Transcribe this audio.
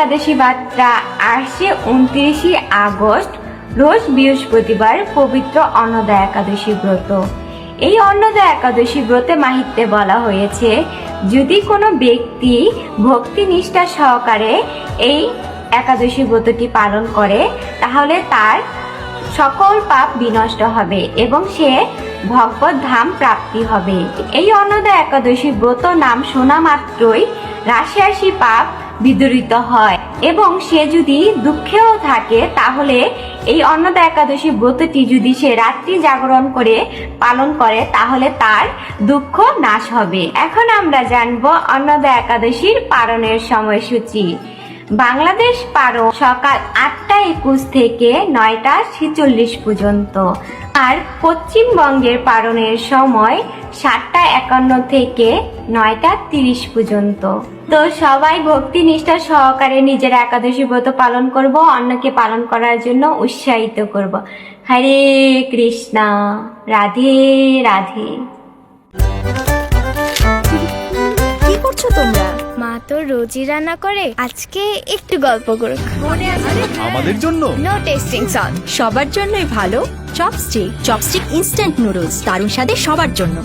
একাদশী বার্তা আসছে উনত্রিশে আগস্ট, রোজ বৃহস্পতিবার পবিত্র অন্নদা একাদশী ব্রত। এই অন্নদা একাদশী ব্রতে মাহিত্যে বলা হয়েছে, যদি কোনো ব্যক্তি ভক্তি নিষ্ঠা সহকারে এই একাদশী ব্রতটি পালন করে, তাহলে তার সকল পাপ বিনষ্ট হবে এবং সে ভগবত ধাম প্রাপ্তি হবে। এই অন্নদা একাদশী ব্রত নাম শোনা মাত্রই রাশি রাশি পাপ বিদরিত হয়। এবং সে যদি দুঃখেও থাকে, তাহলে এই অন্নদা একাদশী ব্রতটি যদি সে রাত্রি জাগরণ করে পালন করে, তাহলে তার দুঃখ নাশ হবে। এখন আমরা জানব অন্নদা একাদশীর পালনের সময়সূচি। বাংলাদেশ পারো সকাল আটটা একুশ থেকে নয়টা ছেচল্লিশ পর্যন্ত। আর পশ্চিমবঙ্গের পালনের সময় সাতটা একান্ন থেকে নয়টা তিরিশ পর্যন্ত। তো সবাই ভক্তি নিষ্ঠা সহকারে নিজের একাদশী ব্রত পালন করব অন্যকে পালন করার জন্য উৎসাহিত করব। হরে কৃষ্ণা, রাধে রাধে। কি করছ তোমরা? মা তো রোজই রান্না করে আজকে একটু গল্প করুক। আমাদের জন্য? নো টেস্টিং সল সবার জন্যই ভালো। চপস্টিক। চপস্টিক ইনস্ট্যান্ট নুডলস দারুণ স্বাদে সবার জন্য।